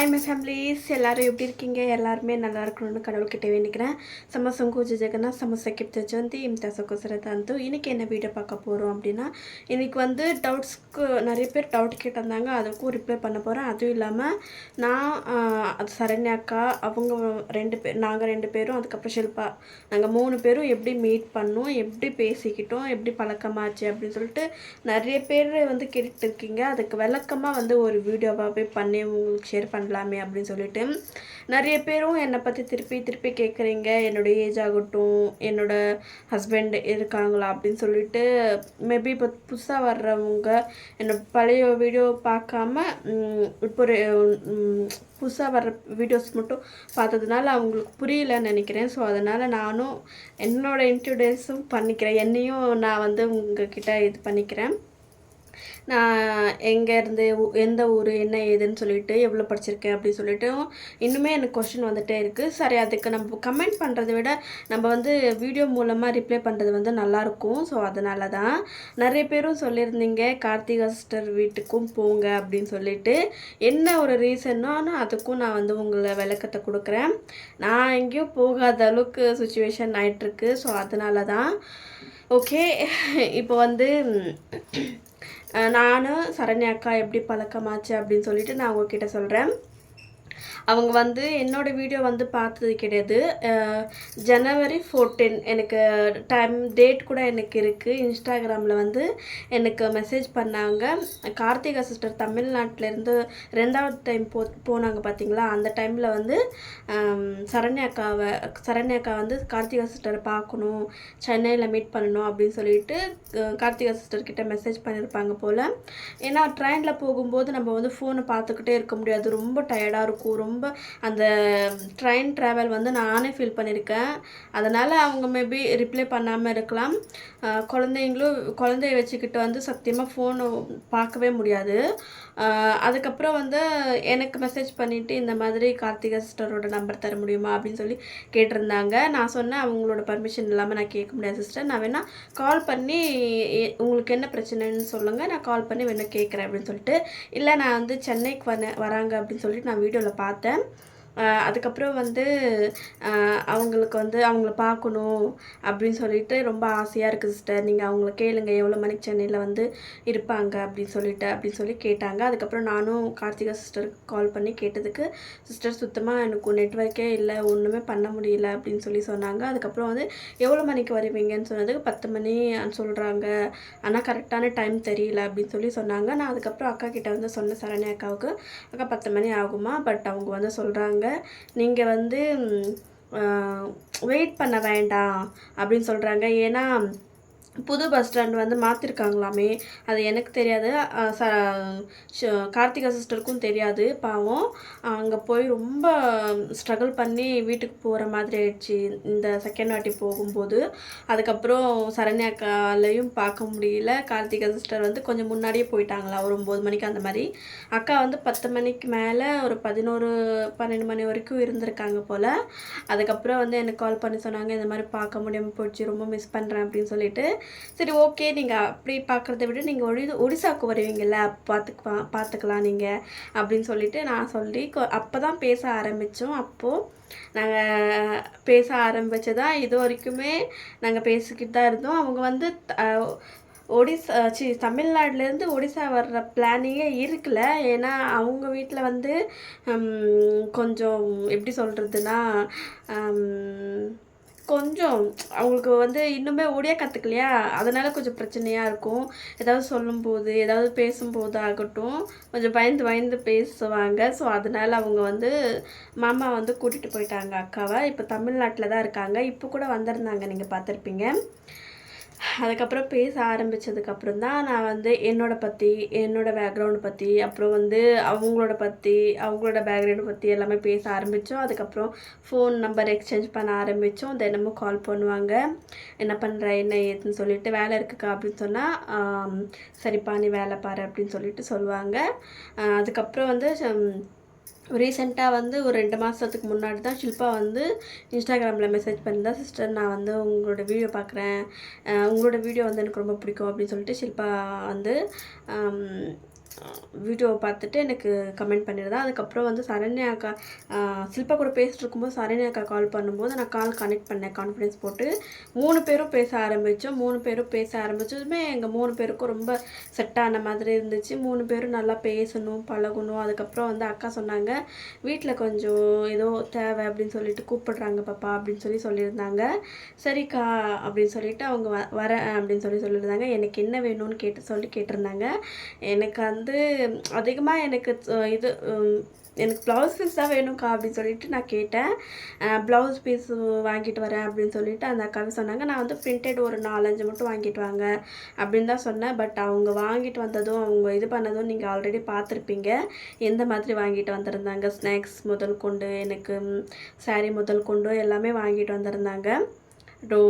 Hi my families எல்லோரும் எப்படி இருக்கீங்க? எல்லாருமே நல்லா இருக்கணும்னு கடவுள்கிட்ட வேண்டிக்கிறேன் சமசங்கு ஜெகன்னா சமசக்கிப்த ஜெயந்தி இம்தா சகோசர தந்து. இன்றைக்கி என்ன வீடியோ பார்க்க போகிறோம் அப்படின்னா இன்றைக்கி வந்து டவுட்ஸ்க்கு நிறைய பேர் டவுட் கேட்டிருந்தாங்க. அதுக்கும் ரிப்ளை பண்ண போகிறேன் அதுவும் இல்லாமல் நான் அது சரண்யாக்கா அவங்க ரெண்டு பேர் நாங்கள் ரெண்டு பேரும் அதுக்கப்புறம் ஷில்பா. நாங்கள் மூணு பேரும் எப்படி மீட் பண்ணோம்? எப்படி பேசிக்கிட்டோம்? எப்படி பழக்கமாச்சு? அப்படின்னு சொல்லிட்டு நிறைய பேர் வந்து கேட்டுருக்கீங்க அதுக்கு விளக்கமாக வந்து ஒரு வீடியோவாகவே பண்ணி உங்களுக்கு ஷேர் பண்ண பண்ணலாமே அப்படின்னு சொல்லிட்டு நிறைய பேரும் என்னை பற்றி திருப்பி திருப்பி கேட்குறீங்க என்னோடய ஏஜ் ஆகட்டும் என்னோட ஹஸ்பண்ட் இருக்காங்களா அப்படின்னு சொல்லிட்டு மேபி இப்போ புதுசாக வர்றவங்க என்னோட பழைய வீடியோ பார்க்காம இப்போ ஒரு புதுசாக வர்ற வீடியோஸ் மட்டும் பார்த்ததுனால அவங்களுக்கு புரியலன்னு நினைக்கிறேன். ஸோ அதனால் நானும் என்னோட இன்ட்ரடியூஸும் பண்ணிக்கிறேன். என்னையும் நான் வந்து உங்ககிட்ட இது பண்ணிக்கிறேன். நான் எங்கேருந்து எந்த ஊர் என்ன ஏதுன்னு சொல்லிட்டு எவ்வளோ படிச்சிருக்கேன் அப்படின்னு சொல்லிட்டு இன்னுமே எனக்கு கொஷின் வந்துட்டே இருக்குது சரி அதுக்கு நம்ம கமெண்ட் பண்ணுறதை விட நம்ம வந்து வீடியோ மூலமாக ரிப்ளை பண்ணுறது வந்து நல்லாயிருக்கும். ஸோ அதனால தான் நிறைய பேரும் சொல்லியிருந்தீங்க கார்த்திகா சிஸ்டர் வீட்டுக்கும் போங்க அப்படின்னு சொல்லிட்டு. என்ன ஒரு ரீசன்னானு அதுக்கும் நான் வந்து உங்களை விளக்கத்தை கொடுக்குறேன். நான் எங்கேயும் போகாத அளவுக்கு சுச்சுவேஷன் ஆயிட்டிருக்கு. ஸோ அதனால தான் ஓகே இப்போ வந்து நான் சரண்யா அக்கா எப்படி பழக்கமாச்சு அப்படின்னு சொல்லிட்டு நான் உங்ககிட்ட சொல்கிறேன் அவங்க வந்து என்னோட வீடியோ வந்து பார்த்தது கிடையாது. ஜனவரி ஃபோர்டீன் எனக்கு டைம் டேட் கூட எனக்கு இருக்குது இன்ஸ்டாகிராமில் வந்து எனக்கு மெசேஜ் பண்ணாங்க. கார்த்திகா சிஸ்டர் தமிழ்நாட்டிலேருந்து ரெண்டாவது டைம் போ போனாங்க பார்த்தீங்களா அந்த டைமில் வந்து சரண்யா அக்காவை சரண்யா அக்கா வந்து கார்த்திகா சிஸ்டரை பார்க்கணும் சென்னையில் மீட் பண்ணணும் அப்படின்னு சொல்லிட்டு கார்த்திகா சிஸ்டர் கிட்டே மெசேஜ் பண்ணியிருப்பாங்க போல். ஏன்னா ட்ரெயினில் போகும்போது நம்ம வந்து ஃபோனை பார்த்துக்கிட்டே இருக்க முடியாது. ரொம்ப டயர்டாக இருக்கும். ரொம்ப ரொம்ப அந்த ட்ரெயின் ட்ராவல் வந்து நானே ஃபீல் பண்ணியிருக்கேன் அதனால் அவங்க மேபி ரிப்ளை பண்ணாமல் இருக்கலாம். குழந்தைங்களும் குழந்தைய வச்சுக்கிட்டு வந்து சத்தியமாக ஃபோனை பார்க்கவே முடியாது. அதுக்கப்புறம் வந்து எனக்கு மெசேஜ் பண்ணிவிட்டு இந்த மாதிரி கார்த்திகா சிஸ்டரோட நம்பர் தர முடியுமா அப்படின்னு சொல்லி கேட்டிருந்தாங்க. நான் சொன்னேன் அவங்களோட பர்மிஷன் இல்லாமல் நான் கேட்க முடியாது சிஸ்டர் நான் வேணால் கால் பண்ணி உங்களுக்கு என்ன பிரச்சனைன்னு சொல்லுங்கள் நான் கால் பண்ணி வேணால் கேட்குறேன் அப்படின்னு சொல்லிட்டு. இல்லை நான் வந்து சென்னைக்கு வர வராங்க அப்படின்னு சொல்லிட்டு நான் வீடியோவில் பார்த்தேன். அதுக்கப்புறம் வந்து அவங்களுக்கு வந்து அவங்கள பார்க்கணும் அப்படின்னு சொல்லிட்டு ரொம்ப ஆசையாக இருக்குது சிஸ்டர் நீங்கள் அவங்கள கேளுங்க எவ்வளோ மணிக்கு சென்னையில் வந்து இருப்பாங்க அப்படின்னு சொல்லிட்டு அப்படின்னு சொல்லி கேட்டாங்க. அதுக்கப்புறம் நானும் கார்த்திகா சிஸ்டருக்கு கால் பண்ணி கேட்டதுக்கு சிஸ்டர் சுத்தமாக எனக்கு நெட்ஒர்க்கே இல்லை ஒன்றுமே பண்ண முடியல அப்படின்னு சொல்லி சொன்னாங்க. அதுக்கப்புறம் வந்து எவ்வளோ மணிக்கு வருவீங்கன்னு சொன்னதுக்கு பத்து மணி சொல்கிறாங்க ஆனால் கரெக்டான டைம் தெரியல அப்படின்னு சொல்லி சொன்னாங்க. நான் அதுக்கப்புறம் அக்கா கிட்டே வந்து சொன்னேன் சரண்யா அக்காவுக்கு அக்கா பத்து மணி ஆகுமா? பட் அவங்க வந்து சொல்கிறாங்க நீங்கள் வந்து வெயிட் பண்ண வேண்டாம் அப்படின்னு சொல்கிறாங்க ஏன்னா புது பஸ் ஸ்டாண்ட் வந்து மாற்றிருக்காங்களாமே அது எனக்கு தெரியாது. ச கார்த்திகா சிஸ்டருக்கும் தெரியாது. பாவம் அங்கே போய் ரொம்ப ஸ்ட்ரகிள் பண்ணி வீட்டுக்கு போகிற மாதிரி ஆயிடுச்சு இந்த செகண்ட் வாட்டி போகும்போது. அதுக்கப்புறம் சரண்யாக்காலையும் பார்க்க முடியல. கார்த்திகா சிஸ்டர் வந்து கொஞ்சம் முன்னாடியே போயிட்டாங்களா ஒரு ஒம்பது மணிக்கு அந்த மாதிரி. அக்கா வந்து பத்து மணிக்கு மேலே ஒரு பதினோரு பன்னெண்டு மணி வரைக்கும் இருந்திருக்காங்க போல். அதுக்கப்புறம் வந்து எனக்கு கால் பண்ணி சொன்னாங்க இந்த மாதிரி பார்க்க முடியாமல் போயிடுச்சு ரொம்ப மிஸ் பண்ணுறேன் அப்படின்னு சொல்லிட்டு. சரி ஓகே. நீங்கள் அப்படி பார்க்குறத விட நீங்கள் ஒடி ஒடிசாவுக்கு வருவீங்கள்ல பார்த்துக்கு பார்த்துக்கலாம் நீங்கள் அப்படின்னு சொல்லிட்டு நான் சொல்லி அப்போ தான் பேச ஆரம்பித்தோம் அப்போது நாங்கள் பேச ஆரம்பித்ததா இது வரைக்குமே நாங்கள் பேசிக்கிட்டு தான் இருந்தோம். அவங்க வந்து ஒடிசா சி தமிழ்நாட்டிலேருந்து ஒடிசா வர்ற பிளானிங்கே இருக்கல. ஏன்னா அவங்க வீட்டில் வந்து கொஞ்சம் எப்படி சொல்கிறதுனா கொஞ்சம் அவங்களுக்கு வந்து இன்னுமே ஒடியா கற்றுக்கலையா அதனால் கொஞ்சம் பிரச்சனையாக இருக்கும். ஏதாவது சொல்லும்போது ஏதாவது பேசும்போது ஆகட்டும் கொஞ்சம் பயந்து பயந்து பேசுவாங்க. ஸோ அதனால் அவங்க வந்து மாமா வந்து கூட்டிகிட்டு போயிட்டாங்க அக்காவை. இப்போ தமிழ்நாட்டில் தான் இருக்காங்க. இப்போ கூட வந்திருந்தாங்க நீங்கள் பார்த்துருப்பீங்க. அதுக்கப்புறம் பேச ஆரம்பித்ததுக்கப்புறம் தான் நான் வந்து என்னோட பற்றி என்னோடய பேக்ரவுண்டை பற்றி அப்புறம் வந்து அவங்களோட பற்றி அவங்களோட பேக்ரவுண்டை பற்றி எல்லாமே பேச ஆரம்பித்தோம் அதுக்கப்புறம் ஃபோன் நம்பர் எக்ஸ்சேஞ்ச் பண்ண ஆரம்பித்தோம் தினமும் கால் பண்ணுவாங்க. என்ன பண்ணுற என்ன ஏதுன்னு சொல்லிட்டு வேலை இருக்குக்கா அப்படின்னு சொன்னால் சரிப்பா நீ வேலை பாரு அப்படின்னு சொல்லிட்டு சொல்லுவாங்க. அதுக்கப்புறம் வந்து ரீசெண்டாக வந்து ஒரு ரெண்டு மாதத்துக்கு முன்னாடி தான் ஷில்பா வந்து இன்ஸ்டாகிராமில் மெசேஜ் பண்ணியிருந்தா சிஸ்டர் நான் வந்து உங்களோட வீடியோ பார்க்குறேன். உங்களோட வீடியோ வந்து எனக்கு ரொம்ப பிடிக்கும். அப்படின்னு சொல்லிட்டு ஷில்பா வந்து வீடியோவை பார்த்துட்டு எனக்கு கமெண்ட் பண்ணியிருந்தேன் அதுக்கப்புறம் வந்து சரண்யா அக்கா சில்பா கூட பேசிட்டு இருக்கும்போது சரண்யா அக்கா கால் பண்ணும்போது நான் கால் கனெக்ட் பண்ணேன். கான்ஃபிடன்ஸ் போட்டு மூணு பேரும் பேச ஆரம்பித்தோம் மூணு பேரும் பேச ஆரம்பித்ததுமே எங்கள் மூணு பேருக்கும் ரொம்ப செட் ஆன மாதிரி இருந்துச்சு. மூணு பேரும் நல்லா பேசணும் பழகணும். அதுக்கப்புறம் வந்து அக்கா சொன்னாங்க வீட்டில் கொஞ்சம் ஏதோ தேவை அப்படின்னு சொல்லிட்டு கூப்பிடுறாங்க பாப்பா அப்படின்னு சொல்லி சொல்லியிருந்தாங்க. சரிக்கா அப்படின்னு சொல்லிட்டு அவங்க வ வரேன் அப்படின்னு சொல்லி சொல்லியிருந்தாங்க. எனக்கு என்ன வேணும்னு கேட்டு சொல்லி கேட்டிருந்தாங்க. எனக்கு அந்த வந்து அதிகமாக எனக்கு இது எனக்கு ப்ளவுஸ் பீஸ் தான் வேணும்க்கா அப்படின்னு சொல்லிட்டு நான் கேட்டேன். ப்ளவுஸ் பீஸ் வாங்கிட்டு வரேன் அப்படின்னு சொல்லிட்டு அந்த அக்காவே சொன்னாங்க. நான் வந்து பிரிண்டட் ஒரு நாலஞ்சு மட்டும் வாங்கிட்டு வாங்க அப்படின்னு தான் சொன்னேன். பட் அவங்க வாங்கிட்டு வந்ததும் அவங்க இது பண்ணதும் நீங்கள் ஆல்ரெடி பார்த்துருப்பீங்க. எந்த மாதிரி வாங்கிட்டு வந்திருந்தாங்க? ஸ்நாக்ஸ் முதல் கொண்டு எனக்கு சாரீ முதல் கொண்டு எல்லாமே வாங்கிட்டு வந்திருந்தாங்க. டோ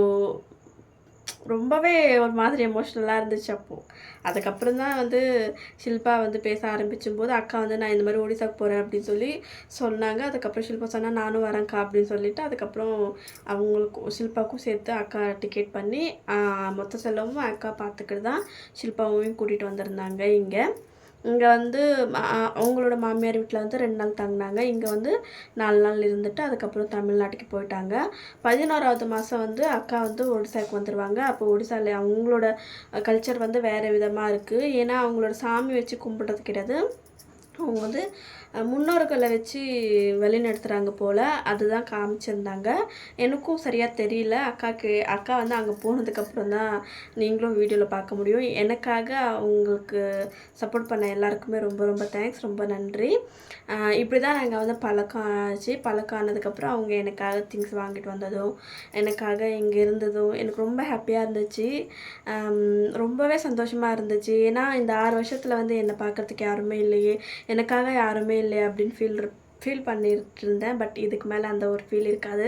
ரொம்பவே ஒரு மாதிரி எமோஷ்னலாக இருந்துச்சு அப்போது அதுக்கப்புறம் தான் வந்து ஷில்பா வந்து பேச ஆரம்பிச்சும் போது அக்கா வந்து நான் இந்த மாதிரி ஒடிசாக்கு போகிறேன் அப்படின்னு சொல்லி சொன்னாங்க. அதுக்கப்புறம் ஷில்பா சொன்னால் நானும் வரேன்க்கா அப்படின்னு சொல்லிட்டு அதுக்கப்புறம் அவங்களுக்கும் ஷில்பாவுக்கும் சேர்த்து அக்கா டிக்கெட் பண்ணி மொத்த செலவும் அக்கா பார்த்துக்கிட்டு தான் ஷில்பாவையும் கூட்டிகிட்டு வந்திருந்தாங்க இங்கே. இங்கே வந்து மா- அவங்களோட மாமியார் வீட்டில் வந்து ரெண்டு நாள் தங்கினாங்க. இங்கே வந்து நாலு நாள் இருந்துட்டு அதுக்கப்புறம் தமிழ்நாட்டுக்கு போயிட்டாங்க. பதினோராவது மாதம் வந்து அக்கா வந்து ஒடிசாக்கு வந்துடுவாங்க அப்போ ஒடிசாவில் அவங்களோட கல்ச்சர் வந்து வேறு விதமாக இருக்குது ஏன்னா அவங்களோட சாமி வச்சு கும்பிட்றது கிடையாது. அவங்க வந்து முன்னோர்களை வச்சு வழிநடத்துகிறாங்க போல் அதுதான் காமிச்சிருந்தாங்க. எனக்கும் சரியாக தெரியல. அக்காக்கு அக்கா வந்து அங்கே போனதுக்கப்புறம் தான் நீங்களும் வீடியோவில் பார்க்க முடியும். எனக்காக அவங்களுக்கு சப்போர்ட் பண்ண எல்லாருக்குமே ரொம்ப ரொம்ப தேங்க்ஸ் ரொம்ப நன்றி. இப்படி தான் நாங்கள் வந்து பழக்கம் ஆச்சு. பழக்கம் ஆனதுக்கப்புறம் அவங்க எனக்காக திங்ஸ் வாங்கிட்டு வந்ததும் எனக்காக இங்கே இருந்ததும் எனக்கு ரொம்ப ஹாப்பியாக இருந்துச்சு. ரொம்பவே சந்தோஷமாக இருந்துச்சு. ஏன்னா இந்த ஆறு வருஷத்தில் வந்து என்னை பார்க்கறதுக்கு யாருமே இல்லையே. எனக்காக யாருமே இல்லையா அப்படின்னு ஃபீல் ஃபீல் பண்ணிட்டு இருந்தேன் பட் இதுக்கு மேலே அந்த ஒரு ஃபீல் இருக்காது.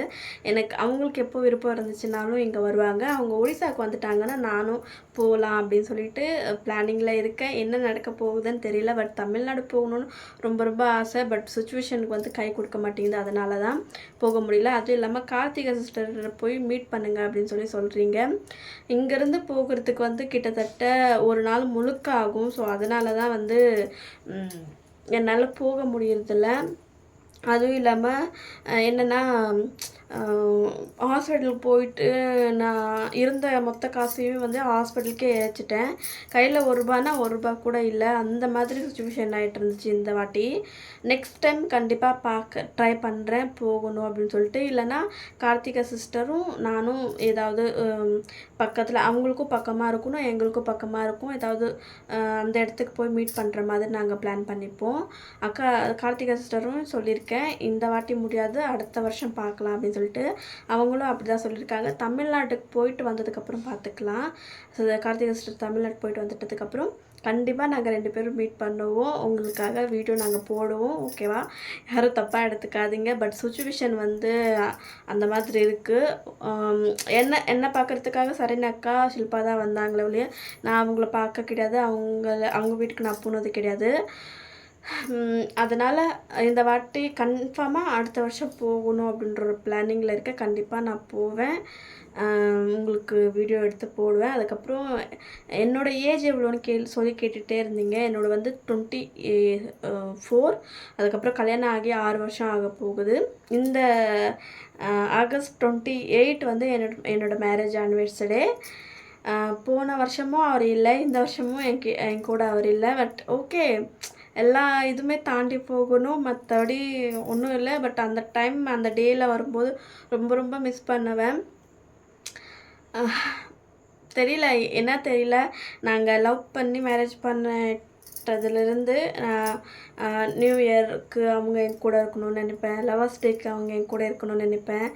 எனக்கு அவங்களுக்கு எப்போ விருப்பம் இருந்துச்சுனாலும் இங்கே வருவாங்க. அவங்க ஒடிசாக்கு வந்துட்டாங்கன்னா நானும் போகலாம் அப்படின்னு சொல்லிட்டு பிளானிங்கில் இருக்கேன். என்ன நடக்க போகுதுன்னு தெரியல. பட் தமிழ்நாடு போகணும்னு ரொம்ப ரொம்ப ஆசை. பட் சுச்சுவேஷனுக்கு வந்து கை கொடுக்க மாட்டேங்குது. அதனால தான் போக முடியல. அதுவும் இல்லாமல் கார்த்திகை சிஸ்டர் போய் மீட் பண்ணுங்க அப்படின்னு சொல்லி சொல்கிறீங்க இங்கேருந்து போகிறதுக்கு வந்து கிட்டத்தட்ட ஒரு நாள் முழுக்க ஆகும். ஸோ அதனால தான் வந்து என்னால் போக முடியறதில்ல. அதுவும் இல்லாமல் என்னென்னா ஹாஸ்பிட்டலுக்கு போயிட்டு நான் இருந்த மொத்த காசையும் வந்து ஹாஸ்பிட்டலுக்கே இழைச்சிட்டேன் கையில் ஒரு ரூபானா ஒரு ரூபா கூட இல்லை. அந்த மாதிரி சுச்சுவேஷன் ஆகிட்டு இருந்துச்சு இந்த வாட்டி. நெக்ஸ்ட் டைம் கண்டிப்பாக பார்க்க ட்ரை பண்ணுறேன் போகணும் அப்படின்னு சொல்லிட்டு. இல்லைன்னா கார்த்திகா சிஸ்டரும் நானும் ஏதாவது பக்கத்தில் அவங்களுக்கும் பக்கமாக இருக்கணும் எங்களுக்கும் பக்கமாக இருக்கும் ஏதாவது அந்த இடத்துக்கு போய் மீட் பண்ணுற மாதிரி நாங்கள் பிளான் பண்ணிப்போம். அக்கா கார்த்திகா சிஸ்டரும் சொல்லியிருக்கேன். இந்த வாட்டி முடியாது அடுத்த வருஷம் பார்க்கலாம் அப்படின்னு சொல்லிட்டு அவங்களும் அப்படி தான் சொல்லியிருக்காங்க. தமிழ்நாட்டுக்கு போயிட்டு வந்ததுக்கப்புறம் பார்த்துக்கலாம். ஸோ கார்த்திகா சிஸ்டர் தமிழ்நாடு போயிட்டு வந்துட்டதுக்கப்புறம் கண்டிப்பாக நாங்கள் ரெண்டு பேரும் மீட் பண்ணுவோம். உங்களுக்காக வீடியோ நாங்கள் போடுவோம். ஓகேவா யாரும் தப்பாக எடுத்துக்காதீங்க. பட் சுச்சுவேஷன் வந்து அந்த மாதிரி இருக்குது um, என்ன என்ன பார்க்குறதுக்காக சரினாக்கா ஷில்பா தான் வந்தாங்களே ஒழிய நான் அவங்கள பார்க்க கிடையாது. அவங்கள அவங்க வீட்டுக்கு நான் போனது கிடையாது. அதனால் இந்த வாட்டி கன்ஃபார்மாக அடுத்த வருஷம் போகணும் அப்படின்ற ஒரு பிளானிங்கில் இருக்க கண்டிப்பாக நான் போவேன். உங்களுக்கு வீடியோ எடுத்து போடுவேன். அதுக்கப்புறம் என்னோட ஏஜ் எவ்வளோன்னு கேள் சொல்லி கேட்டுகிட்டே இருந்தீங்க. என்னோட வந்து டுவெண்ட்டி ஃபோர் அதுக்கப்புறம் கல்யாணம் ஆகி ஆறு வருஷம் ஆக போகுது. இந்த ஆகஸ்ட் டுவெண்ட்டி எயிட் வந்து என்னோட என்னோட மேரேஜ் ஆனிவர்சரி போன வருஷமும் அவர் இல்லை. இந்த வருஷமும் என் என் கூட அவர் இல்லை. பட் ஓகே எல்லா இதுவுமே தாண்டி போகணும். மற்றபடி ஒன்றும் இல்லை. பட் அந்த டைம் அந்த டேயில் வரும்போது ரொம்ப ரொம்ப மிஸ் பண்ணுவேன். தெரியல. என்ன தெரியல. நாங்கள் லவ் பண்ணி மேரேஜ் பண்ண பண்ணிட்டதுலேருந்து நியூ இயருக்கு அவங்க என் கூட இருக்கணும்னு நினைப்பேன். லவர்ஸ் டேக்கு அவங்க என் கூட இருக்கணும்னு நினைப்பேன்.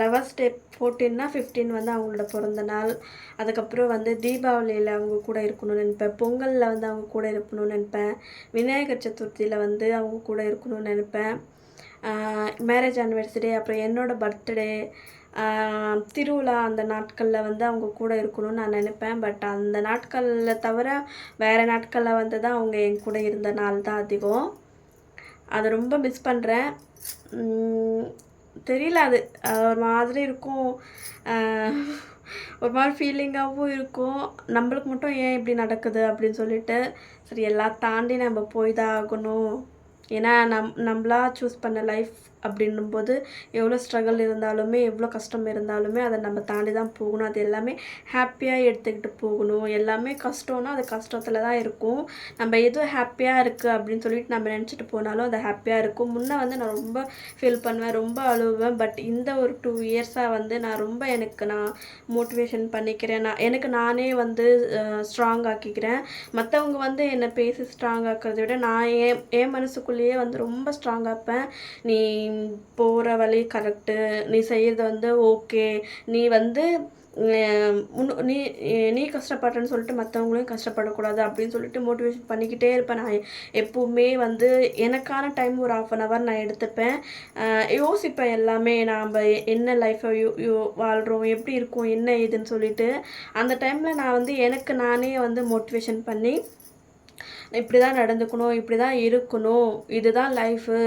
லவர்ஸ் டே ஃபோர்டீன்னா ஃபிஃப்டீன் வந்து அவங்களோட பிறந்த நாள். அதுக்கப்புறம் வந்து தீபாவளியில் அவங்க கூட இருக்கணும்னு நினைப்பேன். பொங்கலில் வந்து அவங்க கூட இருக்கணும்னு நினைப்பேன். விநாயகர் சதுர்த்தியில் வந்து அவங்க கூட இருக்கணும்னு நினைப்பேன். மேரேஜ் ஆனிவர்சரி அப்புறம் என்னோடய பர்த்டே திருவிழா அந்த நாட்களில் வந்து அவங்க கூட இருக்கணும்னு நான் நினைப்பேன். பட் அந்த நாட்களில் தவிர வேறு நாட்களில் வந்து தான் அவங்க என் கூட இருந்த நாள் தான் அதிகம். அதை ரொம்ப மிஸ் பண்ணுறேன் தெரியல அது ஒரு மாதிரி இருக்கும். ஒரு மாதிரி ஃபீலிங்காகவும் இருக்கும். நம்மளுக்கு மட்டும் ஏன் இப்படி நடக்குது அப்படின்னு சொல்லிட்டு சரி எல்லாம் தாண்டி நம்ம போய் தான் ஆகணும். ஏன்னா நம் நம்மளா சூஸ் பண்ண லைஃப் அப்படின்னும்போது எவ்வளோ ஸ்ட்ரகிள் இருந்தாலுமே எவ்வளோ கஷ்டம் இருந்தாலுமே அதை நம்ம தாண்டி தான் போகணும். அது எல்லாமே ஹாப்பியாக எடுத்துக்கிட்டு போகணும். எல்லாமே கஷ்டம்னா அது கஷ்டத்தில் தான் இருக்கும். நம்ம எதுவும் ஹாப்பியாக இருக்குது அப்படின்னு சொல்லிட்டு நம்ம நினச்சிட்டு போனாலும் அது ஹாப்பியாக இருக்கும். முன்னே வந்து நான் ரொம்ப ஃபீல் பண்ணுவேன் ரொம்ப அழுவேன். பட் இந்த ஒரு டூ இயர்ஸாக வந்து நான் ரொம்ப எனக்கு நான் மோட்டிவேஷன் பண்ணிக்கிறேன். நான் எனக்கு நானே வந்து ஸ்ட்ராங் ஆக்கிக்கிறேன். மற்றவங்க வந்து என்னை பேசி ஸ்ட்ராங் ஆக்கிறத விட நான் என் என் மனசுக்குள்ளேயே வந்து ரொம்ப ஸ்ட்ராங் ஆப்பேன். நீ போகிற வழி கரெக்டு நீ செய்கிறது வந்து ஓகே நீ வந்து நீ நீ கஷ்டப்படுறேன்னு சொல்லிட்டு மற்றவங்களையும் கஷ்டப்படக்கூடாது அப்படின்னு சொல்லிட்டு மோட்டிவேஷன் பண்ணிக்கிட்டே இருப்பேன். நான் எப்போவுமே வந்து எனக்கான டைம் ஒரு ஆஃப் அன் ஹவர் நான் எடுத்துப்பேன். யோசிப்பேன் எல்லாமே. நாம் என்ன லைஃப்பை யூ யோ வாழ்கிறோம் எப்படி இருக்கும் என்ன ஏதுன்னு சொல்லிட்டு. அந்த டைமில் நான் வந்து எனக்கு நானே வந்து மோட்டிவேஷன் பண்ணி இப்படி தான் நடந்துக்கணும் இப்படி தான் இருக்கணும். இதுதான் லைஃபு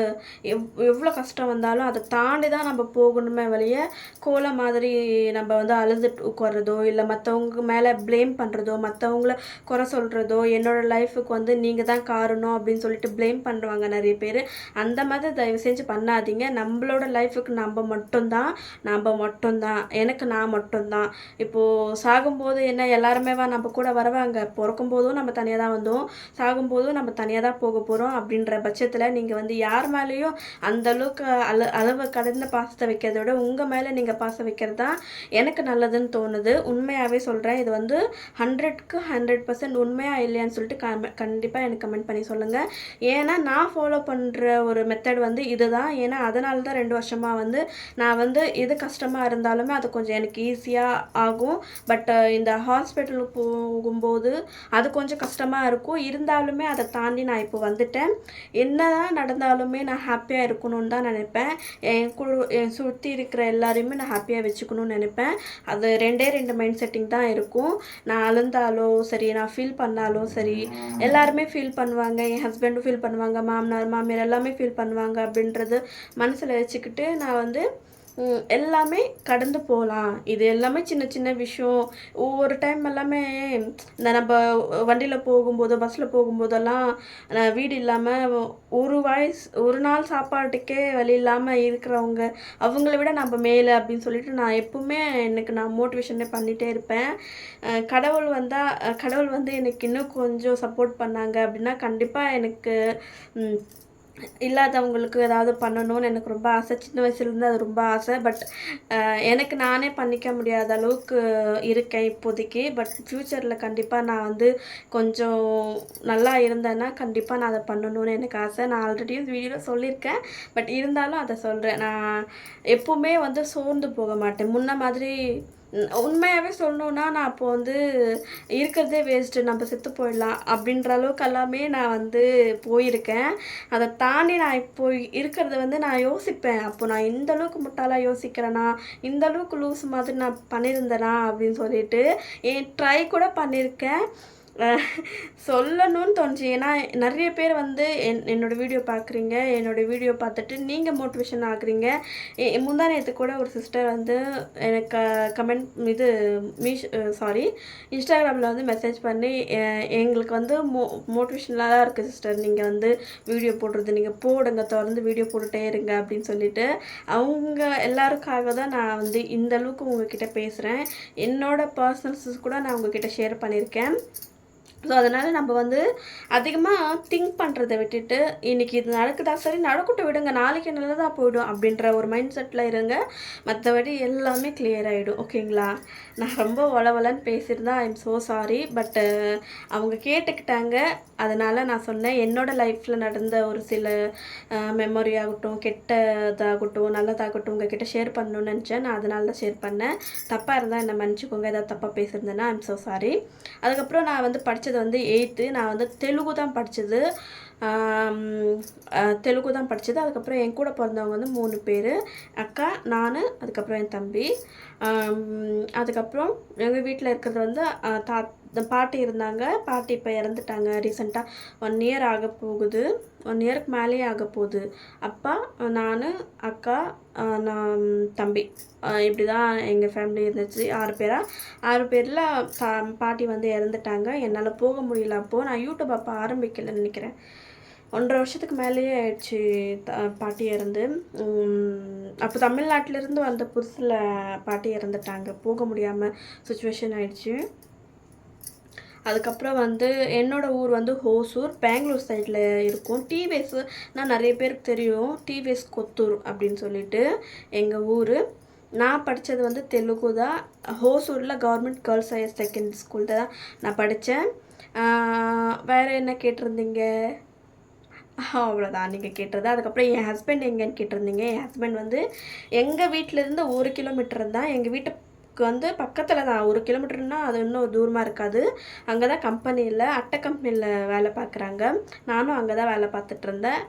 எவ் எவ்வளோ கஷ்டம் வந்தாலும் அதை தாண்டி தான் நம்ம போகணுமே வழிய கோலை மாதிரி நம்ம வந்து அழுதுட்டு உட்கார்றதோ இல்லை மற்றவங்க மேலே ப்ளேம் பண்ணுறதோ மற்றவங்கள குறை சொல்கிறதோ என்னோடய லைஃபுக்கு வந்து நீங்கள் தான் காரணம் அப்படின்னு சொல்லிட்டு ப்ளேம் பண்ணுவாங்க நிறைய பேர். அந்த மாதிரி தயவு செஞ்சு பண்ணாதீங்க. நம்மளோட லைஃபுக்கு நம்ம மட்டும்தான் நம்ம மட்டும்தான். எனக்கு நான் மட்டும்தான். இப்போது சாகும்போது என்ன எல்லாருமே வா நம்ம கூட வருவாங்க? பிறக்கும் போதும் நம்ம தனியாக தான் வந்தோம். சாகும்போதும் நம்ம தனியாக தான் போக போகிறோம் அப்படின்ற பட்சத்தில் நீங்கள் வந்து யார் மேலேயும் அந்த அளவுக்கு அள அளவு கடந்த பாசத்தை வைக்கிறத விட உங்கள் மேலே நீங்கள் பாசம் வைக்கிறது தான் எனக்கு நல்லதுன்னு தோணுது. உண்மையாகவே சொல்கிறேன் இது வந்து ஹண்ட்ரட்க்கு ஹண்ட்ரட் பர்சன்ட் உண்மையாக இல்லையான்னு சொல்லிட்டு க கண்டிப்பாக எனக்கு கமெண்ட் பண்ணி சொல்லுங்கள் ஏன்னா நான் ஃபாலோ பண்ணுற ஒரு மெத்தட் வந்து இதுதான். ஏன்னா அதனால தான் ரெண்டு வருஷமாக வந்து நான் வந்து எது கஷ்டமாக இருந்தாலுமே அது கொஞ்சம் எனக்கு ஈஸியாக ஆகும். பட் இந்த ஹாஸ்பிட்டலுக்கு போகும்போது அது கொஞ்சம் கஷ்டமாக இருக்கும். இருந்தால் இருந்தாலுமே அதை தாண்டி நான் இப்போ வந்துட்டேன். என்ன தான் நடந்தாலுமே நான் ஹாப்பியாக இருக்கணும்னு தான் நினைப்பேன். என் குழு என் சுற்றி இருக்கிற எல்லாரையுமே நான் ஹாப்பியாக வச்சுக்கணும்னு நினைப்பேன். அது ரெண்டே ரெண்டு மைண்ட் செட்டிங் தான் இருக்கும். நான் அழுந்தாலோ சரி நான் ஃபீல் பண்ணாலும் சரி எல்லாருமே ஃபீல் பண்ணுவாங்க. என் ஹஸ்பண்டும் ஃபீல் பண்ணுவாங்க. மாமனார் மாமியார் எல்லாமே ஃபீல் பண்ணுவாங்க அப்படின்றது மனசில் வச்சுக்கிட்டு நான் வந்து எல்லாமே கடந்து போகலாம் இது எல்லாமே சின்ன சின்ன விஷயம். ஒவ்வொரு டைம் எல்லாமே இந்த நம்ம வண்டியில் போகும்போது பஸ்ஸில் போகும்போதெல்லாம் நான் வீடு இல்லாமல் ஒரு வாய்ஸ் ஒரு நாள் சாப்பாட்டுக்கே வழி இல்லாமல் இருக்கிறவங்க அவங்கள விட நம்ம மேலே அப்படின்னு சொல்லிட்டு நான் எப்பவுமே எனக்கு நான் மோட்டிவேஷனே பண்ணிகிட்டே இருப்பேன். கடவுள் வந்தால் கடவுள் வந்து எனக்கு இன்னும் கொஞ்சம் சப்போர்ட் பண்ணாங்க அப்படின்னா கண்டிப்பாக எனக்கு இல்லாதவங்களுக்கு ஏதாவது பண்ணணும்னு எனக்கு ரொம்ப ஆசை. சின்ன வயசுலேருந்து அது ரொம்ப ஆசை. பட் எனக்கு நானே பண்ணிக்க முடியாத அளவுக்கு இருக்கேன் இப்போதைக்கு. பட் ஃப்யூச்சரில் கண்டிப்பாக நான் வந்து கொஞ்சம் நல்லா இருந்தேன்னா கண்டிப்பாக நான் அதை பண்ணணும்னு எனக்கு ஆசை. நான் ஆல்ரெடியும் வீடியோவில் சொல்லியிருக்கேன். பட் இருந்தாலும் அதை சொல்கிறேன் நான் எப்போவுமே வந்து சோர்ந்து போக மாட்டேன். முன்ன மாதிரி உண்மையாகவே சொல்லணுன்னா நான் இப்போ வந்து இருக்கிறதே வேஸ்ட்டு நம்ம செத்து போயிடலாம் அப்படின்ற அளவுக்கு எல்லாமே நான் வந்து போயிருக்கேன். அதை தாண்டி நான் இப்போ இருக்கிறத வந்து நான் யோசிப்பேன். அப்போ நான் இந்த அளவுக்கு முட்டாளாக யோசிக்கிறேனா? இந்த அளவுக்கு லூஸ் மாதிரி நான் பண்ணியிருந்தேனா? அப்படின்னு சொல்லிட்டு ஏன் ட்ரை கூட பண்ணியிருக்கேன். சொல்லணும்னு தோணுச்சு. ஏன்னா நிறைய பேர் வந்து என் என்னோடய வீடியோ பார்க்குறீங்க என்னோட வீடியோ பார்த்துட்டு நீங்கள் மோட்டிவேஷன் ஆகுறீங்க. எ- முந்தா நேற்று கூட ஒரு சிஸ்டர் வந்து எனக்கு கமெண்ட் இது மீஷ் சாரி இன்ஸ்டாகிராமில் வந்து மெசேஜ் பண்ணி எங்களுக்கு வந்து மோ மோட்டிவேஷனலாக தான் இருக்குது சிஸ்டர் நீங்கள் வந்து வீடியோ போடுறது நீங்கள் போடுங்க. தொடர்ந்து வீடியோ போட்டுட்டே இருங்க அப்படின்னு சொல்லிட்டு அவங்க எல்லாருக்காக தான் நான் வந்து இந்த அளவுக்கு உங்ககிட்ட பேசுகிறேன் என்னோடய பர்சனல்ஸ் கூட நான் உங்ககிட்ட ஷேர் பண்ணியிருக்கேன். ஸோ அதனால் நம்ம வந்து அதிகமாக திங்க் பண்ணுறதை விட்டுட்டு இன்றைக்கி இது நடக்குதா? சரி நடக்கட்டும் விடுங்க. நாளைக்கு நல்லதாக போயிடும் அப்படின்ற ஒரு மைண்ட் செட்டில் இருங்க. மற்றபடி எல்லாமே கிளியர் ஆகிடும் ஓகேங்களா நான் ரொம்ப வளவலன்னு பேசியிருந்தேன் ஐ எம் ஸோ சாரி பட்டு அவங்க கேட்டுக்கிட்டாங்க. அதனால் நான் சொன்னேன் என்னோட லைஃப்பில் நடந்த ஒரு சில மெமரி ஆகட்டும் கெட்டதாகட்டும் நல்லதாகட்டும் உங்ககிட்ட ஷேர் பண்ணணும்னு நினச்சேன். நான் அதனால தான் ஷேர் பண்ணேன். தப்பாக இருந்தால் என்னை மன்னிச்சுக்கோங்க. ஏதாவது தப்பாக பேசியிருந்தேன்னா ஐம் ஸோ சாரி அதுக்கப்புறம் நான் வந்து படித்தது வந்து எயித்து நான் வந்து தெலுங்கு தான் படித்தது தெலுங்கு தான் படித்தது அதுக்கப்புறம் என் கூட பிறந்தவங்க வந்து மூணு பேர். அக்கா நான் அதுக்கப்புறம் என் தம்பி. அதுக்கப்புறம் எங்கள் வீட்டில் இருக்கிறது வந்து தாத்தா தா இந்த பாட்டி இருந்தாங்க. பாட்டி இப்போ இறந்துட்டாங்க. ரீசெண்டாக ஒன் இயர் ஆக போகுது. ஒன் இயருக்கு மேலேயே ஆக போகுது. அப்பா நான் அக்கா நான் தம்பி. இப்படி தான் எங்கள் ஃபேமிலி இருந்துச்சு. ஆறு பேராக ஆறு பேரில் பா பாட்டி வந்து இறந்துட்டாங்க. என்னால் போக முடியல அப்போது நான் யூடியூப் அப்போ ஆரம்பிக்கலைன்னு நினைக்கிறேன். ஒன்றரை வருஷத்துக்கு மேலேயே ஆயிடுச்சு த பாட்டி இறந்து. அப்போ தமிழ்நாட்டிலேருந்து வந்த புதுசில் பாட்டி இறந்துட்டாங்க. போக முடியாமல் சுச்சுவேஷன் ஆயிடுச்சு. அதுக்கப்புறம் வந்து என்னோடய ஊர் வந்து ஹோசூர் பெங்களூர் சைடில் இருக்கும். டிவிஎஸ் நான் நிறைய பேருக்கு தெரியும். டிவிஎஸ் கொத்தூர் அப்படின்னு சொல்லிட்டு எங்கள் ஊர். நான் படித்தது வந்து தெலுங்கு தான். ஹோசூரில் government girls higher secondary school தான் நான் படித்தேன் வேறு என்ன கேட்டிருந்தீங்க? அவ்வளோதான் நீங்கள் கேட்டது. அதுக்கப்புறம் என் ஹஸ்பண்ட் எங்கேன்னு கேட்டிருந்தீங்க. என் ஹஸ்பண்ட் வந்து எங்கள் வீட்டிலேருந்து ஒரு கிலோமீட்டர் தான். எங்கள் எனக்கு வந்து பக்கத்தில் தான் ஒரு கிலோமீட்டர்னால் அது இன்னும் தூரமாக இருக்காது. அங்கே தான் கம்பெனியில் அட்டை கம்பெனியில் வேலை பார்க்குறாங்க நானும் அங்கே தான் வேலை பார்த்துட்டு இருந்தேன்.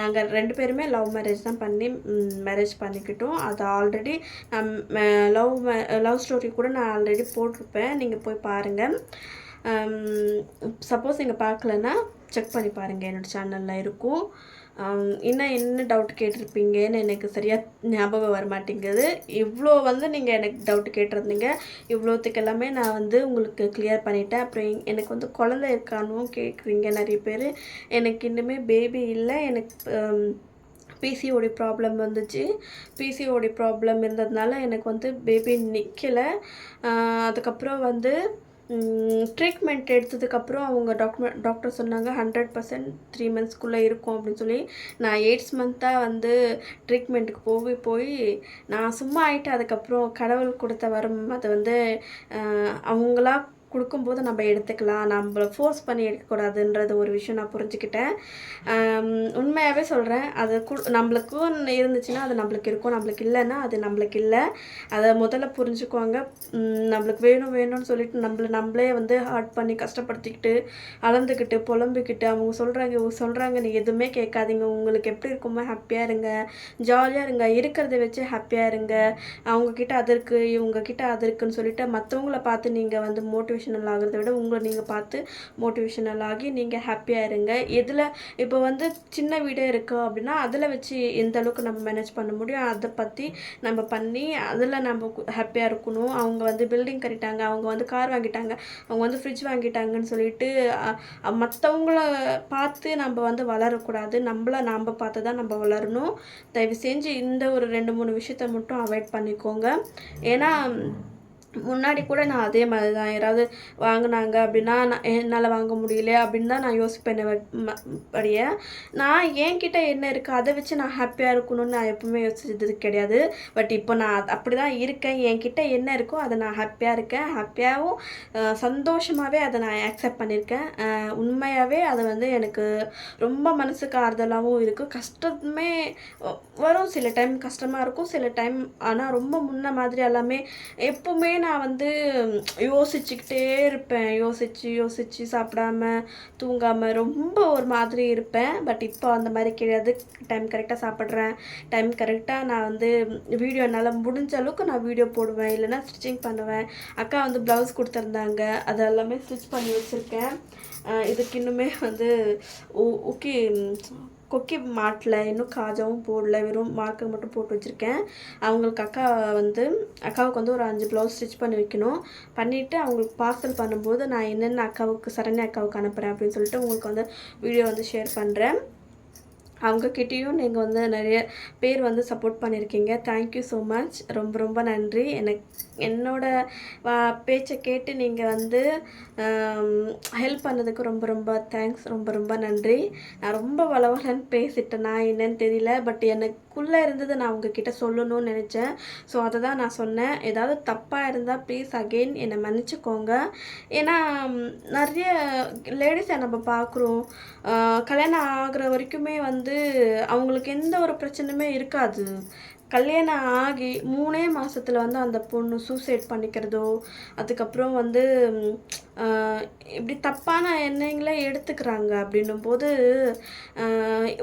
நாங்கள் ரெண்டு பேருமே லவ் மேரேஜ் தான் பண்ணி மேரேஜ் பண்ணிக்கிட்டோம். அது ஆல்ரெடி நம் லவ் லவ் ஸ்டோரி கூட நான் ஆல்ரெடி போட்டிருப்பேன். நீங்கள் போய் பாருங்கள் சப்போஸ் நீங்கள் பார்க்கலன்னா செக் பண்ணி பாருங்கள் என்னோடய சேனலில் இருக்கும். இன்னும் என்ன டவுட் கேட்டிருப்பீங்கன்னு எனக்கு சரியாக ஞாபகம் வர மாட்டேங்குது இவ்வளோ வந்து நீங்கள் எனக்கு டவுட் கேட்டிருந்தீங்க. இவ்வளோத்துக்கு எல்லாமே நான் வந்து உங்களுக்கு கிளியர் பண்ணிட்டேன். அப்புறம் எனக்கு வந்து குழந்தை இருக்கானும் கேட்குறீங்க நிறைய பேர். எனக்கு இன்னுமே பேபி இல்லை. எனக்கு பிசிஓடி ப்ராப்ளம் வந்துச்சு. பிசிஓடி ப்ராப்ளம் இருந்ததுனால எனக்கு வந்து பேபி நிற்கலை அதுக்கப்புறம் வந்து ட்ரீட்மெண்ட் எடுத்ததுக்கப்புறம் அவங்க டாக்டர் டாக்டர் சொன்னாங்க ஹண்ட்ரட் பர்சன்ட் த்ரீ மந்த்ஸ்க்குள்ளே இருக்கும் அப்படின்னு சொல்லி. நான் எயிட்ஸ் மந்த்தாக வந்து ட்ரீட்மெண்ட்டுக்கு போய் போய் நான் சும்மா ஆகிட்டு அதுக்கப்புறம் கடவுள் கொடுத்த வரம் அதை வந்து அவங்களா கொடுக்கும்போது நம்ம எடுத்துக்கலாம். நம்மளை ஃபோர்ஸ் பண்ணி எடுக்கக்கூடாதுன்றது ஒரு விஷயம் நான் புரிஞ்சுக்கிட்டேன். உண்மையாகவே சொல்கிறேன் அது கு நம்மளுக்கும் இருந்துச்சுன்னா அது நம்மளுக்கு இருக்கும். நம்மளுக்கு இல்லைன்னா அது நம்மளுக்கு இல்லை. அதை முதல்ல புரிஞ்சுக்குவாங்க. நம்மளுக்கு வேணும் வேணும்னு சொல்லிட்டு நம்மள நம்மளே வந்து ஹார்ட் பண்ணி கஷ்டப்படுத்திக்கிட்டு அளந்துக்கிட்டு புலம்பிக்கிட்டு அவங்க சொல்கிறாங்க இவங்க சொல்கிறாங்க நீ எதுவுமே கேட்காதீங்க. உங்களுக்கு எப்படி இருக்குமோ ஹாப்பியாக இருங்க. ஜாலியாக இருங்க. இருக்கிறத வச்சு ஹாப்பியாக இருங்க. அவங்கக்கிட்ட அது இருக்குது இவங்கக்கிட்ட அது இருக்குன்னு சொல்லிட்டு மற்றவங்கள பார்த்து நீங்கள் வந்து மோட்டிவேஷன் மோட்டிவேஷனல் ஆகிறத விட உங்களை நீங்கள் பார்த்து மோட்டிவேஷனல் ஆகி நீங்கள் ஹாப்பியாக இருங்க. எதில் இப்போ வந்து சின்ன வீடே இருக்குது அப்படின்னா அதில் வச்சு எந்த அளவுக்கு நம்ம மேனேஜ் பண்ண முடியும் அதை பற்றி நம்ம பண்ணி அதில் நம்ம ஹாப்பியாக இருக்கணும். அவங்க வந்து பில்டிங் கட்டிட்டாங்க அவங்க வந்து கார் வாங்கிட்டாங்க அவங்க வந்து ஃப்ரிட்ஜ் வாங்கிட்டாங்கன்னு சொல்லிட்டு மற்றவங்கள பார்த்து நம்ம வந்து வளரக்கூடாது. நம்மள நாம் பார்த்து தான் நம்ம வளரணும். தயவு செஞ்சு இந்த ஒரு ரெண்டு மூணு விஷயத்த மட்டும் அவாய்ட் பண்ணிக்கோங்க. ஏன்னா முன்னாடி கூட நான் அதே மாதிரி தான் யாராவது வாங்கினாங்க அப்படின்னா நான் என்னால் வாங்க முடியல அப்படின்னு தான் நான் யோசிப்பேன் படிய. நான் என்கிட்ட என்ன இருக்குது அதை வச்சு நான் ஹாப்பியாக இருக்கணும்னு நான் எப்பவுமே யோசிச்சது கிடையாது. பட் இப்போ நான் அப்படி தான் இருக்கேன். என்கிட்ட என்ன இருக்கோ அதை நான் ஹாப்பியாக இருக்கேன். ஹாப்பியாகவும் சந்தோஷமாகவே அதை நான் அக்செப்ட் பண்ணியிருக்கேன் உண்மையாகவே அது வந்து எனக்கு ரொம்ப மனசுக்கு ஆறுதலாகவும் இருக்குது கஷ்டமே வரும். சில டைம் கஷ்டமாக இருக்கும். சில டைம் ஆனால் ரொம்ப முன்ன மாதிரி எல்லாமே எப்பவுமே நான் வந்து யோசிச்சுக்கிட்டே இருப்பேன். யோசிச்சு யோசிச்சு சாப்பிடாம தூங்காமல் ரொம்ப ஒரு மாதிரி இருப்பேன். பட் இப்போ அந்த மாதிரி கிடையாது. டைம் கரெக்டாக சாப்பிட்றேன். டைம் கரெக்டாக நான் வந்து வீடியோ என்னால் முடிஞ்ச அளவுக்கு நான் வீடியோ போடுவேன். இல்லைன்னா ஸ்டிச்சிங் பண்ணுவேன். அக்கா வந்து ப்ளவுஸ் கொடுத்துருந்தாங்க. அது எல்லாமே ஸ்டிச் பண்ணி வச்சுருக்கேன். இதுக்கு இன்னுமே வந்து ஓகே கொக்கி மாட்டல இன்னும் காஜாவும் போடல வெறும் மார்க்கர் மட்டும் போட்டு வச்சுருக்கேன். அவங்களுக்கு அக்கா வந்து அக்காவுக்கு வந்து ஒரு அஞ்சு ப்ளவுஸ் ஸ்டிச் பண்ணி வைக்கணும். பண்ணிவிட்டு அவங்களுக்கு பார்சல் பண்ணும்போது நான் என்னென்ன அக்காவுக்கு சரண்யா அக்காவுக்கு அனுப்புகிறேன் அப்படின்னு சொல்லிட்டு உங்களுக்கு வந்து வீடியோ வந்து ஷேர் பண்ணுறேன் அவங்கக்கிட்டேயும் நீங்கள் வந்து நிறைய பேர் வந்து சப்போர்ட் பண்ணியிருக்கீங்க. தேங்க்யூ ஸோ மச் ரொம்ப ரொம்ப நன்றி. எனக்கு என்னோடய பேச்சை கேட்டு நீங்கள் வந்து ஹெல்ப் பண்ணதுக்கு ரொம்ப ரொம்ப தேங்க்ஸ் ரொம்ப ரொம்ப நன்றி. நான் ரொம்ப வளவலன்னு பேசிட்டேனா என்னன்னு தெரியல. பட் எனக்கு எனக்குள்ளே இருந்தது நான் உங்ககிட்ட சொல்லணும்னு நினச்சேன். ஸோ அதை தான் நான் சொன்னேன். ஏதாவது தப்பாக இருந்தால் ப்ளீஸ் அகெயின் என்னை மன்னிச்சுக்கோங்க. ஏன்னா நிறைய லேடிஸை நம்ம பார்க்குறோம். கல்யாணம் ஆகிற வரைக்குமே வந்து அவங்களுக்கு எந்த ஒரு பிரச்சனையுமே இருக்காது. கல்யாணம் ஆகி மூணே மாதத்தில் வந்து அந்த பொண்ணு சூசைட் பண்ணிக்கிறதோ அதுக்கப்புறம் வந்து இப்படி தப்பான எண்ணங்களை எடுத்துக்கிறாங்க அப்படின்னும் போது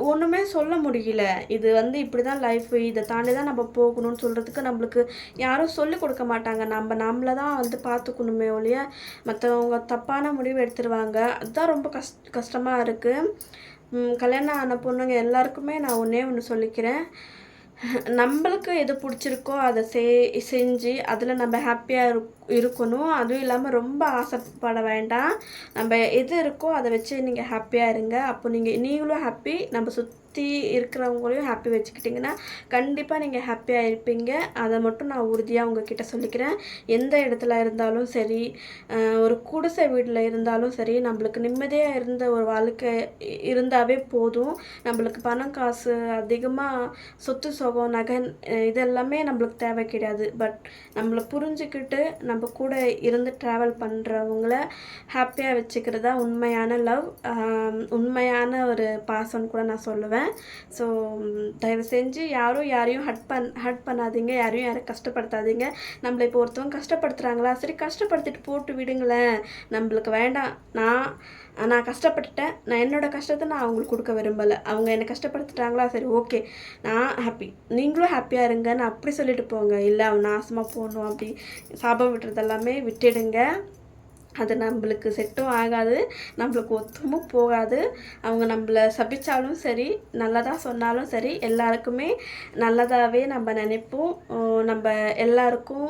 ஒன்றுமே சொல்ல முடியல. இது வந்து இப்படி தான் லைஃப் இதை தாண்டி தான் நம்ம போகணும்னு சொல்கிறதுக்கு நம்மளுக்கு யாரும் சொல்லிக் கொடுக்க மாட்டாங்க. நம்ம நம்மளை தான் வந்து பார்த்துக்கணுமே ஒழிய மற்றவங்க தப்பான முடிவு எடுத்துருவாங்க. அதுதான் ரொம்ப கஷ்ட கஷ்டமாக இருக்குது கல்யாணம் ஆன பொண்ணுங்க எல்லாருக்குமே நான் ஒன்றே ஒன்று சொல்லிக்கிறேன். நம்மளுக்கு எது பிடிச்சிருக்கோ அதை செ செஞ்சு அதில் நம்ம ஹாப்பியாக இருக் இருக்கணும். அதுவும் இல்லாமல் ரொம்ப ஆசைப்பட வேண்டாம். நம்ம எது இருக்கோ அதை வச்சு நீங்கள் ஹாப்பியாக இருங்க. அப்போ நீங்கள் நீங்களும் ஹாப்பி நம்ம சுற்றி இருக்கிறவங்களையும் ஹாப்பி வச்சுக்கிட்டிங்கன்னா கண்டிப்பாக நீங்கள் ஹாப்பியாக இருப்பீங்க. அதை மட்டும் நான் உறுதியாக உங்ககிட்ட சொல்லிக்கிறேன். எந்த இடத்துல இருந்தாலும் சரி ஒரு குடிசை வீட்டில் இருந்தாலும் சரி நம்மளுக்கு நிம்மதியாக இருந்த ஒரு வாழ்க்கை இருந்தாவே போதும். நம்மளுக்கு பணம் காசு அதிகமாக சொத்து சுகம் நகை இதெல்லாமே நம்மளுக்கு தேவை கிடையாது. பட் நம்மளை புரிஞ்சுக்கிட்டு நம்ம நம்ம கூட இருந்து ட்ராவல் பண்ணுறவங்கள ஹாப்பியாக வச்சுக்கிறதா உண்மையான லவ் உண்மையான ஒரு பாசம்னு கூட நான் சொல்லுவேன். ஸோ தயவு செஞ்சு யாரும் யாரையும் ஹட் பண் ஹட் பண்ணாதீங்க யாரையும் யாரும் கஷ்டப்படுத்தாதீங்க. நம்மளை இப்போ ஒருத்தவங்க கஷ்டப்படுத்துகிறாங்களா சரி கஷ்டப்படுத்திட்டு போட்டு விடுங்களேன். நம்மளுக்கு வேண்டாம். நான் நான் கஷ்டப்பட்டுட்டேன். நான் என்னோட கஷ்டத்தை நான் அவங்களுக்கு கொடுக்க விரும்பலை. அவங்க என்னை கஷ்டப்படுத்துட்டாங்களா? சரி ஓகே. நான் ஹாப்பி நீங்களும் ஹாப்பியாக இருங்கன்னு அப்படி சொல்லிட்டு போங்க. இல்லை அவன் நாசமாக போகணும் அப்படி. சாபம் விட்டுறது எல்லாமே விட்டுடுங்க. அது நம்மளுக்கு செட்டும் ஆகாது நம்மளுக்கு ஒத்துமும் போகாது. அவங்க நம்மளை சபிச்சாலும் சரி நல்லதாக சொன்னாலும் சரி எல்லாருக்குமே நல்லதாகவே நம்ம நினைப்போம். நம்ம எல்லாருக்கும்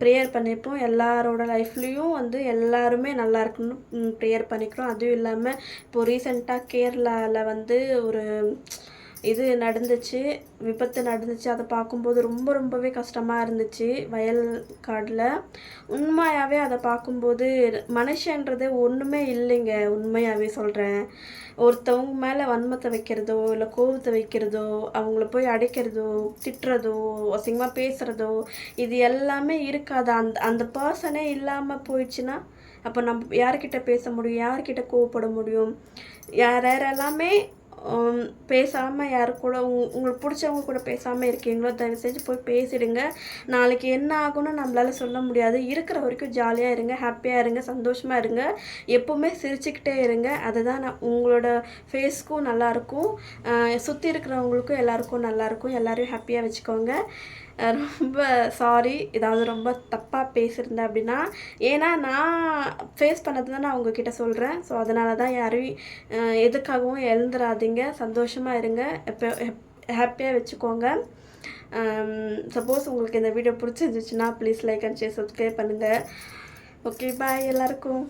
ப்ரேயர் பண்ணிப்போம். எல்லாரோட லைஃப்லேயும் வந்து எல்லாருமே நல்லா இருக்கணும்னு ப்ரேயர் பண்ணிக்கிறோம். அதுவும் இல்லாமல் இப்போ ரீசெண்டாக கேரளாவில் வந்து ஒரு இது நடந்துச்சு விபத்து நடந்துச்சு அதை பார்க்கும்போது ரொம்ப ரொம்பவே கஷ்டமாக இருந்துச்சு வயல் காடில். உண்மையாகவே அதை பார்க்கும்போது மனுஷன்றது ஒன்றுமே இல்லைங்க உண்மையாகவே சொல்கிறேன் ஒருத்தவங்க மேலே வன்மத்தை வைக்கிறதோ இல்லை கோபத்தை வைக்கிறதோ அவங்கள போய் அடைக்கிறதோ திட்டுறதோ அசிங்கமாக பேசுகிறதோ இது எல்லாமே இருக்காது. அந்த அந்த பர்சனே இல்லாமல் போயிடுச்சுன்னா அப்போ நம்ம யார்கிட்ட பேச முடியும்? யார்கிட்ட கோவப்பட முடியும்? யார் யாரெல்லாமே பேசாமல் யாரு கூட உங்களுக்கு பிடிச்சவங்க கூட பேசாமல் இருக்கீங்களோ தயவு செஞ்சு போய் பேசிடுங்க. நாளைக்கு என்ன ஆகும்னு நம்மளால் சொல்ல முடியாது. இருக்கிற வரைக்கும் ஜாலியாக இருங்க ஹாப்பியாக இருங்க சந்தோஷமாக இருங்க. எப்போவுமே சிரிச்சுக்கிட்டே இருங்க. அதுதான் நான் உங்களோட ஃபேஸ்க்கும் நல்லாயிருக்கும் சுற்றி இருக்கிறவங்களுக்கும் எல்லாருக்கும் நல்லாயிருக்கும் எல்லோரையும் ஹாப்பியாக வச்சுக்கோங்க. ரொம்ப சாரி ஏதாவது ரொம்ப தப்பாக பேசியிருந்தேன் அப்படின்னா ஏன்னா நான் ஃபேஸ் பண்ணது தான் நான் உங்ககிட்ட சொல்கிறேன் ஸோ அதனால தான் யாரும் எதுக்காகவும் எழுந்துடாதீங்க சந்தோஷமாக இருங்க. எப்போ ஹாப்பியாக வச்சுக்கோங்க. சப்போஸ் உங்களுக்கு இந்த வீடியோ பிடிச்சிருந்துச்சுன்னா please like and share subscribe பண்ணுங்கள் ஓகே பாய் எல்லாருக்கும்.